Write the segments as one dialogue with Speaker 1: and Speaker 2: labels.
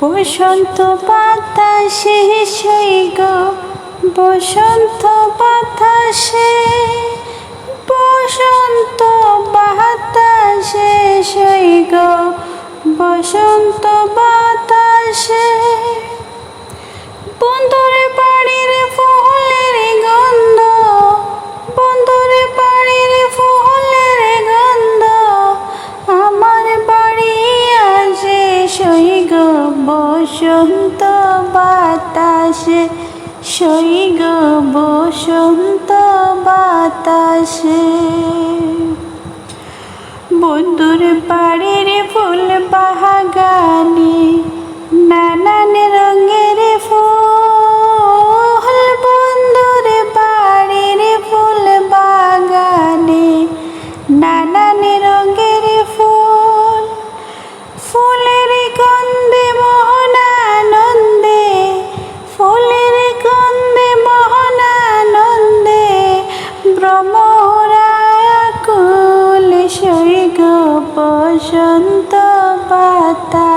Speaker 1: বসন্ত বাতাসে সৈগ বসন্ত বাতাসে বসন্ত বাতাসে সৈগ বসন্ত বাতাসে। বন্ধুরে সৈগ বসন্ত বাতাসে সৈগ বসন্ত বাতাসে। বন্ধুর বাড়ির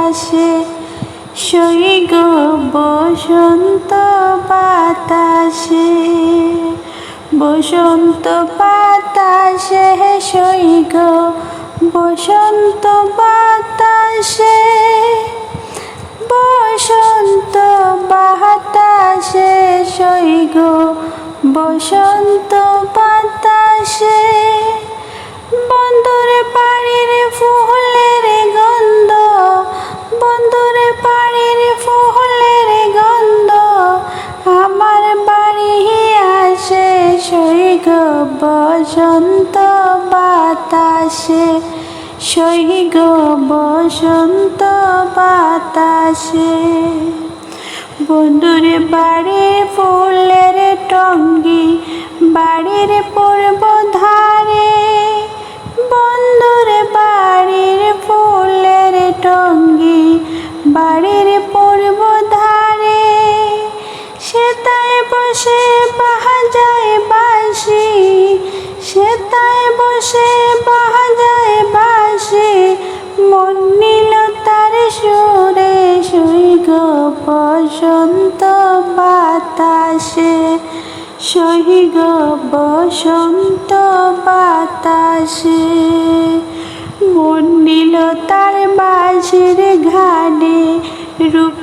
Speaker 1: বাতাসে সৈগ বসন্ত বাতাসে বসন্ত বাতাসে সৈগ বসন্ত বাতাসে বসন্ত বাতাসে সৈগ বসন্ত বসন্ত বাতাসে সৈগ বসন্ত বাতাসে। বন্ধুর বাড়ির ফুলের টঙ্গি, বাড়ির পূর্ব ধারে। বন্ধুর বাড়ির ফুলের টঙ্গি, বাড়ির পূর্ব ধারে। সেতায় বসে পাহা যায় বাঁশি। সেতায় বসে, বাজায় বাঁশি মন নিল তার সুরে সৈগ বসন্ত বাতাসে। সৈগ বসন্ত বাতাসে। মন নিল তার বাঁশের ঘানে রূপে